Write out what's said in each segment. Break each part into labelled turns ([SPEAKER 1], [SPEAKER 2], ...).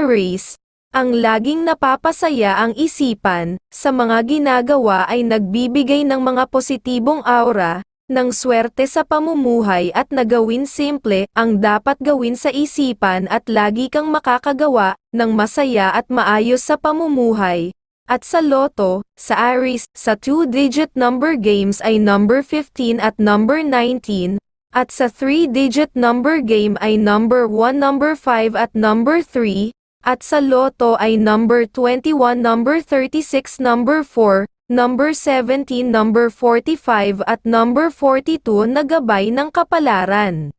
[SPEAKER 1] Aries, ang laging napapasaya ang isipan, sa mga ginagawa ay nagbibigay ng mga positibong aura, ng swerte sa pamumuhay at nagawin simple ang dapat gawin sa isipan at lagi kang makakagawa ng masaya at maayos sa pamumuhay. At sa Lotto, sa Aries, sa two-digit number games ay number 15 at number 19, at sa three-digit number game ay number 1, number 5 at number 3, at sa Lotto ay number 21, number 36, number 4, number 17, number 45 at number 42 na gabay ng kapalaran.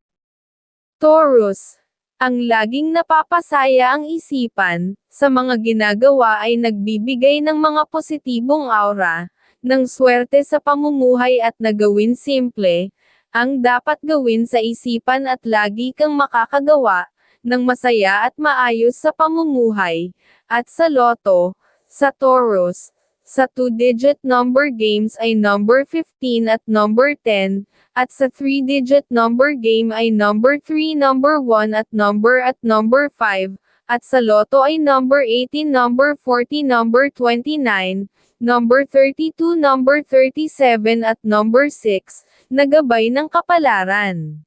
[SPEAKER 1] Taurus, ang laging napapasaya ang isipan, sa mga ginagawa ay nagbibigay ng mga positibong aura, ng swerte sa pamumuhay at nagawin simple, ang dapat gawin sa isipan at lagi kang makakagawa, ng masaya at maayos sa pamumuhay, at sa loto, sa Taurus, sa two-digit number games ay number 15 at number 10, at sa three-digit number game ay number 3, number 1 at number at number 5, at sa loto ay number 18, number 40, number 29, number 32, number 37 at number 6, nagabay ng kapalaran.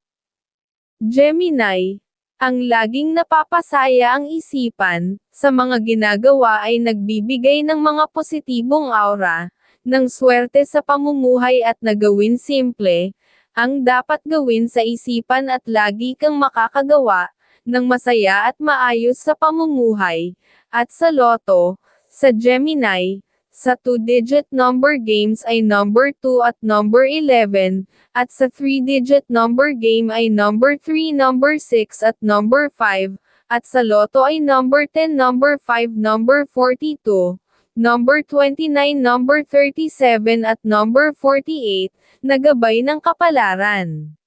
[SPEAKER 1] Gemini, ang laging napapasaya ang isipan, sa mga ginagawa ay nagbibigay ng mga positibong aura, ng swerte sa pamumuhay at nagawin simple, ang dapat gawin sa isipan at lagi kang makakagawa, ng masaya at maayos sa pamumuhay, at sa loto, sa Gemini, sa two-digit number games ay number 2 at number 11, at sa three-digit number game ay number 3, number 6 at number 5, at sa loto ay number 10, number 5, number 42, number 29, number 37 at number 48, nagabay ng kapalaran.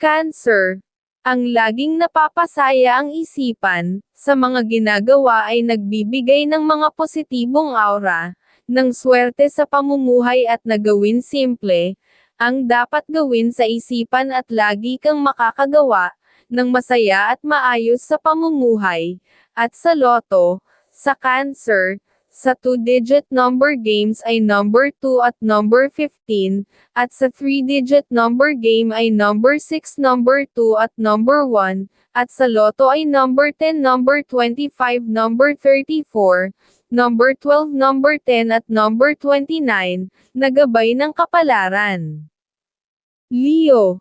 [SPEAKER 1] Cancer, ang laging napapasaya ang isipan, sa mga ginagawa ay nagbibigay ng mga positibong aura, ng swerte sa pamumuhay at nagawin simple, ang dapat gawin sa isipan at lagi kang makakagawa, ng masaya at maayos sa pamumuhay, at sa loto, sa cancer, sa two-digit number games ay number 2 at number 15, at sa three-digit number game ay number 6, number 2 at number 1, at sa loto ay number 10, number 25, number 34, number 12, number 10 at number 29, nagabay ng kapalaran. Leo,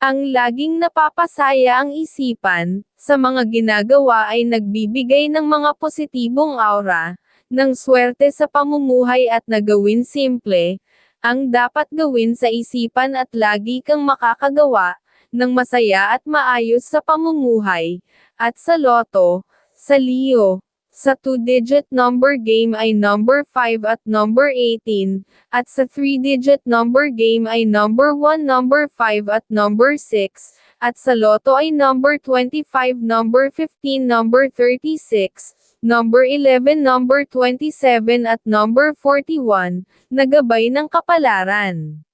[SPEAKER 1] ang laging napapasaya ang isipan, sa mga ginagawa ay nagbibigay ng mga positibong aura, ng swerte sa pamumuhay at nagawin simple, ang dapat gawin sa isipan at lagi kang makakagawa, ng masaya at maayos sa pamumuhay, at sa loto, sa Leo, sa two-digit number game ay number 5 at number 18, at sa three-digit number game ay number 1, number 5 at number 6, at sa loto ay number 25, number 15, number 36, number 11, number 27 at number 41, nagabay ng kapalaran.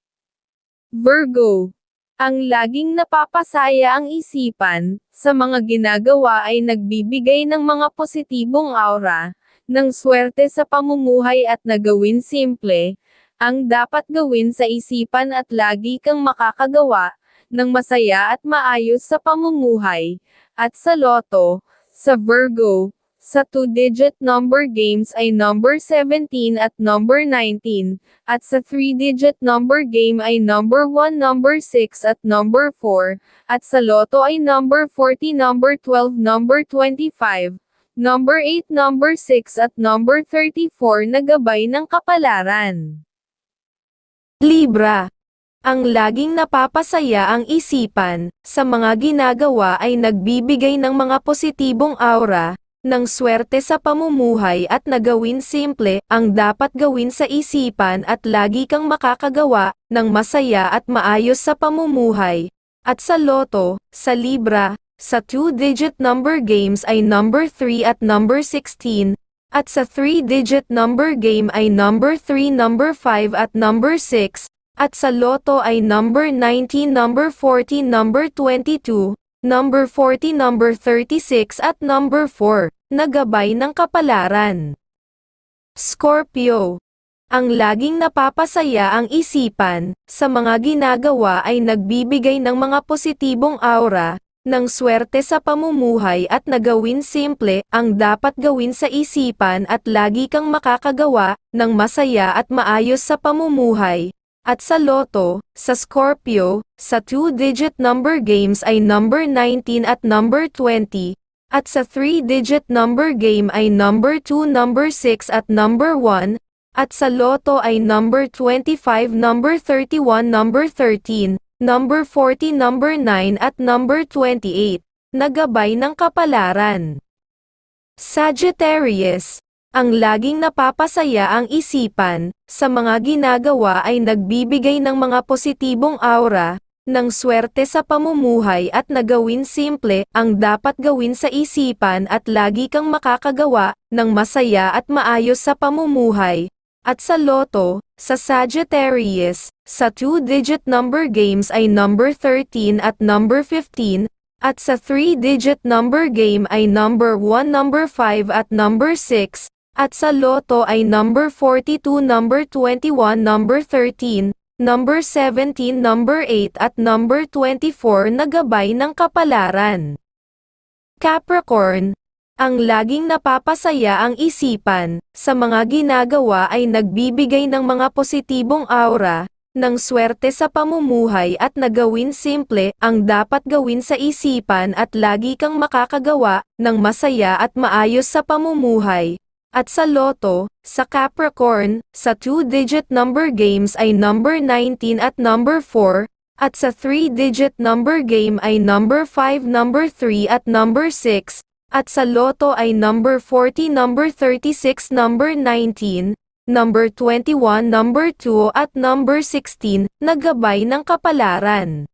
[SPEAKER 1] Virgo. Ang laging napapasaya ang isipan, sa mga ginagawa ay nagbibigay ng mga positibong aura, ng swerte sa pamumuhay at nagawin simple, ang dapat gawin sa isipan at lagi kang makakagawa, ng masaya at maayos sa pamumuhay, at sa loto, sa Virgo, sa two-digit number games ay number 17 at number 19, at sa three-digit number game ay number 1, number 6 at number 4, at sa loto ay number 40, number 12, number 25, number 8, number 6 at number 34 na gabay ng kapalaran. Libra. Ang laging napapasaya ang isipan, sa mga ginagawa ay nagbibigay ng mga positibong aura, ng swerte sa pamumuhay at nagawin simple ang dapat gawin sa isipan at lagi kang makakagawa ng masaya at maayos sa pamumuhay. At sa loto, sa libra, sa two-digit number games ay number 3 at number 16, at sa three-digit number game ay number 3, number 5 at number 6, at sa loto ay number 19, number 40, number 22, number 40, number 36 at number 4.
[SPEAKER 2] Na gabay ng kapalaran. Scorpio. Ang laging napapasaya ang isipan, sa mga ginagawa ay nagbibigay ng mga positibong aura, ng swerte sa pamumuhay at nagawin simple ang dapat gawin sa isipan at lagi kang makakagawa ng masaya at maayos sa pamumuhay. At sa loto, sa Scorpio, sa two-digit number games ay number 19 at number 20, at sa three-digit number game ay number 2, number 6 at number 1, at sa loto ay number 25, number 31, number 13, number 40, number 9 at number 28, nagabay ng kapalaran. Sagittarius, ang laging napapasaya ang isipan, sa mga ginagawa ay nagbibigay ng mga positibong aura, ng swerte sa pamumuhay at nagawin simple ang dapat gawin sa isipan at lagi kang makakagawa ng masaya at maayos sa pamumuhay. At sa loto, sa Sagittarius, sa two-digit number games ay number 13 at number 15, at sa three-digit number game ay number 1, number 5 at number 6, at sa loto ay number 42, number 21, number 13, number 17, number 8 at number 24 na gabay ng kapalaran. Capricorn, ang laging napapasaya ang isipan, sa mga ginagawa ay nagbibigay ng mga positibong aura, ng swerte sa pamumuhay at nagawin simple ang dapat gawin sa isipan at lagi kang makakagawa ng masaya at maayos sa pamumuhay. At sa loto, sa Capricorn, sa two-digit number games ay number 19 at number 4, at sa three-digit number game ay number 5, number 3 at number 6, at sa loto ay number 40, number 36, number 19, number 21, number 2 at number 16, nagabay ng kapalaran.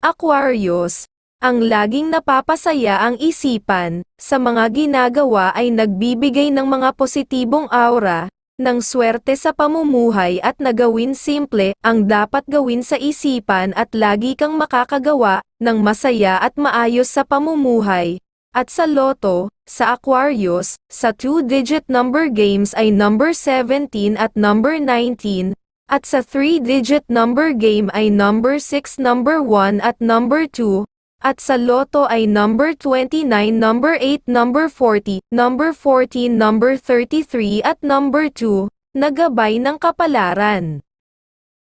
[SPEAKER 2] Aquarius, ang laging napapasaya ang isipan, sa mga ginagawa ay nagbibigay ng mga positibong aura, ng swerte sa pamumuhay at nagawin simple ang dapat gawin sa isipan at lagi kang makakagawa ng masaya at maayos sa pamumuhay. At sa loto, sa Aquarius, sa two-digit number games ay number 17 at number 19, at sa three-digit number game ay number 6, number 1 at number 2, at sa loto ay number 29, number 8, number 40, number 14, number 33 at number 2, nagabay ng kapalaran.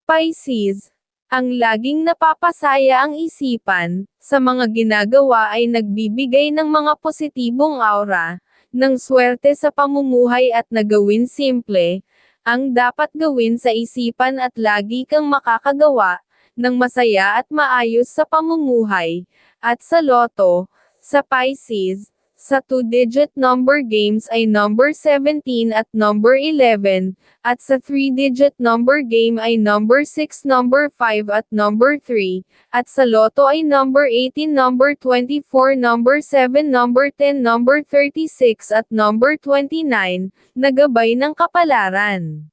[SPEAKER 2] Pisces, ang laging napapasaya ang isipan, sa mga ginagawa ay nagbibigay ng mga positibong aura, ng swerte sa pamumuhay at nagawin simple, ang dapat gawin sa isipan at lagi kang makakagawa, ng masaya at maayos sa pamumuhay, at sa loto, sa Pisces, sa two-digit number games ay number 17 at number 11, at sa three-digit number game ay number 6, number 5 at number 3, at sa loto ay number 18, number 24, number 7, number 10, number 36 at number 29, nagabay ng kapalaran.